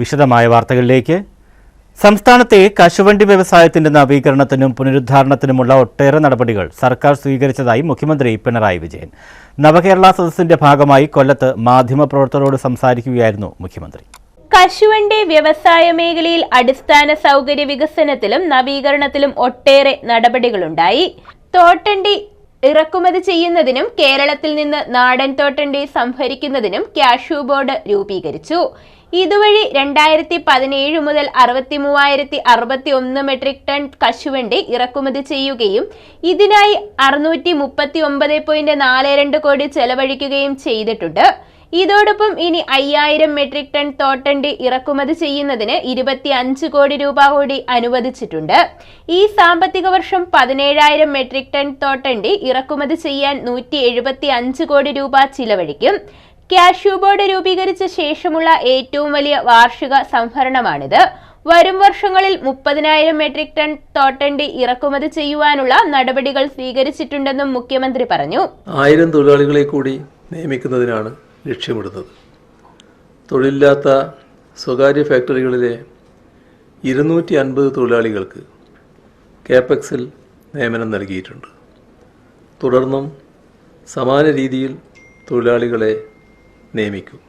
വിശദമായ വാർത്തകളിലേക്ക്. സംസ്ഥാനത്തെ കശുവണ്ടി വ്യവസായത്തിന്റെ നവീകരണത്തിനും പുനരുദ്ധാരണത്തിനുമുള്ള ഒട്ടേറെ നടപടികൾ സർക്കാർ സ്വീകരിച്ചതായി മുഖ്യമന്ത്രി പിണറായി വിജയൻ. നവകേരള സദസ്സിന്റെ ഭാഗമായി കൊല്ലത്ത് മാധ്യമപ്രവർത്തകരോട് സംസാരിക്കുകയായിരുന്നു മുഖ്യമന്ത്രി. കശുവണ്ടി വ്യവസായ മേഖലയിൽ അടിസ്ഥാന സൗകര്യ വികസനത്തിലും നവീകരണത്തിലും ഒട്ടേറെ നടപടികളുണ്ടായി. തോട്ടണ്ടി ഇറക്കുമതി ചെയ്യുന്നതിനും കേരളത്തിൽ നിന്ന് നാടൻ തോട്ടണ്ടി സംഭരിക്കുന്നതിനും ക്യാഷ്യൂ ബോർഡ് രൂപീകരിച്ചു. ഇതുവഴി രണ്ടായിരത്തി പതിനേഴ് മുതൽ അറുപത്തി മൂവായിരത്തി അറുപത്തി ഒന്ന് മെട്രിക് ടൺ കശുവണ്ടി ഇറക്കുമതി ചെയ്യുകയും ഇതിനായി അറുന്നൂറ്റി മുപ്പത്തി ഒമ്പത് പോയിന്റ് നാല് രണ്ട് കോടി ചെലവഴിക്കുകയും ചെയ്തിട്ടുണ്ട്. ഇതോടൊപ്പം ഇനി അയ്യായിരം മെട്രിക് ടൺ തോട്ടണ്ടി ഇറക്കുമതി ചെയ്യുന്നതിന് ഇരുപത്തി അഞ്ച് കോടി രൂപ കൂടി അനുവദിച്ചിട്ടുണ്ട്. ഈ സാമ്പത്തിക വർഷം പതിനേഴായിരം മെട്രിക് ടൺ തോട്ടണ്ടി ഇറക്കുമതി ചെയ്യാൻ നൂറ്റി എഴുപത്തി അഞ്ച് കോടി രൂപ ചിലവഴിക്കും. ക്യാഷ്യൂ ബോർഡ് രൂപീകരിച്ച ശേഷമുള്ള ഏറ്റവും വലിയ വാർഷിക സംഭരണമാണിത്. വരും വർഷങ്ങളിൽ മുപ്പതിനായിരം മെട്രിക് ടൺ തോട്ടണ്ടി ഇറക്കുമതി ചെയ്യുവാനുള്ള നടപടികൾ സ്വീകരിച്ചിട്ടുണ്ടെന്നും മുഖ്യമന്ത്രി പറഞ്ഞു. ആയിരം തൊഴിലാളികളെ കൂടി നിയമിക്കുന്നതിനാണ് ലക്ഷ്യമിടുന്നത്. തൊഴിലില്ലാത്ത സ്വകാര്യ ഫാക്ടറികളിലെ ഇരുന്നൂറ്റി അൻപത് തൊഴിലാളികൾക്ക് കാപ്പക്സിൽ നിയമനം നൽകിയിട്ടുണ്ട്. തുടർന്നും സമാന രീതിയിൽ തൊഴിലാളികളെ നിയമിക്കും.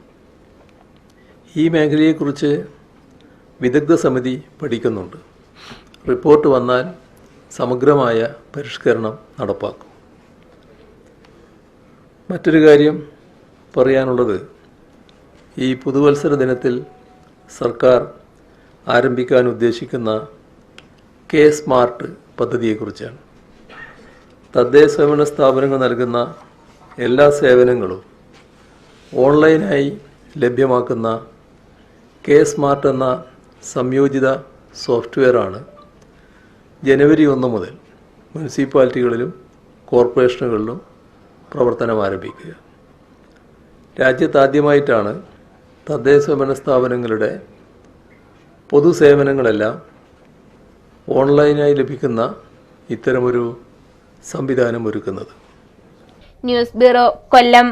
ഈ മേഖലയെക്കുറിച്ച് വിദഗ്ധ സമിതി പഠിക്കുന്നുണ്ട്. റിപ്പോർട്ട് വന്നാൽ സമഗ്രമായ പരിഷ്കരണം നടപ്പാക്കും. മറ്റൊരു കാര്യം പറയാനുള്ളത് ഈ പുതുവത്സര ദിനത്തിൽ സർക്കാർ ആരംഭിക്കാൻ ഉദ്ദേശിക്കുന്ന കെ സ്മാർട്ട് പദ്ധതിയെക്കുറിച്ചാണ്. തദ്ദേശ സ്വയംഭരണ സ്ഥാപനങ്ങൾ നൽകുന്ന എല്ലാ സേവനങ്ങളും ഓൺലൈനായി ലഭ്യമാക്കുന്ന കെ സ്മാർട്ട് എന്ന സംയോജിത സോഫ്റ്റ്വെയറാണ് ജനുവരി ഒന്ന് മുതൽ മുനിസിപ്പാലിറ്റികളിലും കോർപ്പറേഷനുകളിലും പ്രവർത്തനം ആരംഭിക്കുക. രാജ്യത്താദ്യമായിട്ടാണ് തദ്ദേശ സ്വയംഭരണ സ്ഥാപനങ്ങളുടെ പൊതുസേവനങ്ങളെല്ലാം ഓൺലൈനായി ലഭിക്കുന്ന ഇത്തരമൊരു സംവിധാനം ഒരുക്കുന്നത്. News bureau Kollam.